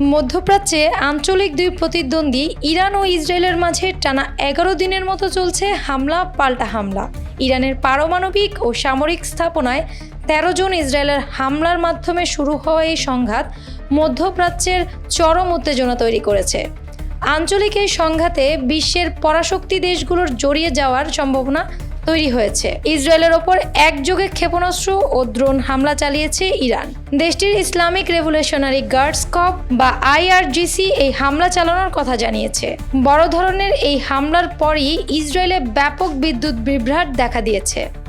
মধ্যপ্রাচ্যে আঞ্চলিক দুই প্রতিদ্বন্দ্বী ইরান ও ইসরায়েলের মাঝে টানা এগারো দিনের মতো চলছে হামলা, পাল্টা হামলা। ইরানের পারমাণবিক ও সামরিক স্থাপনায় তেরো জন ইসরায়েলের হামলার মাধ্যমে শুরু হওয়া এই সংঘাত মধ্যপ্রাচ্যের চরম উত্তেজনা তৈরি করেছে। আঞ্চলিক এই সংঘাতে বিশ্বের পরাশক্তি দেশগুলোর জড়িয়ে যাওয়ার সম্ভাবনা তৈরি হয়েছে। ইসরায়েলের ওপর একযোগে ক্ষেপণাস্ত্র ও ড্রোন হামলা চালিয়েছে ইরান। দেশটির ইসলামিক রেভুলেশনারি গার্ডস কপ বা আইআরজিসি এই হামলা চালানোর কথা জানিয়েছে। বড় ধরনের এই হামলার পরই ইসরায়েলে ব্যাপক বিদ্যুৎ বিভ্রাট দেখা দিয়েছে।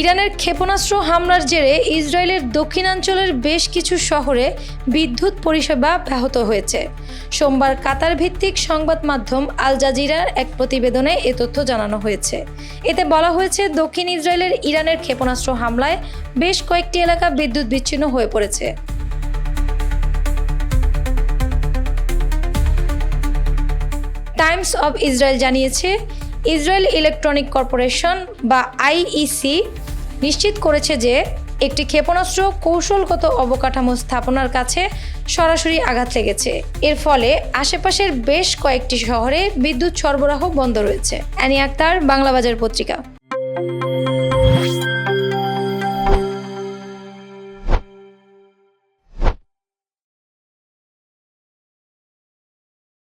ইরানের ক্ষেপণাস্ত্র হামলার জেরে ইসরায়েলের দক্ষিণাঞ্চলের বেশ কিছু শহরে বিদ্যুৎ পরিষেবা ব্যাহত হয়েছে। সোমবার কাতার ভিত্তিক সংবাদ মাধ্যম আল জাজিরার এক প্রতিবেদনে এ তথ্য জানানো হয়েছে। এতে বলা হয়েছে, দক্ষিণ ইসরায়েলের ইরানের ক্ষেপণাস্ত্র হামলায় বেশ কয়েকটি এলাকা বিদ্যুৎ বিচ্ছিন্ন হয়ে পড়েছে। টাইমস অব ইসরায়েল জানিয়েছে, ইসরায়েল ইলেকট্রনিক কর্পোরেশন বা আইইসি নিশ্চিত করেছে যে একটি ক্ষেপণাস্ত্র কৌশলগত অবকাঠামো স্থাপনার কাছে সরাসরি আঘাত লেগেছে। এর ফলে আশেপাশের বেশ কয়েকটি শহরে বিদ্যুৎ সরবরাহ বন্ধ রয়েছে। অ্যানি আক্তার বাংলা বাজার পত্রিকা।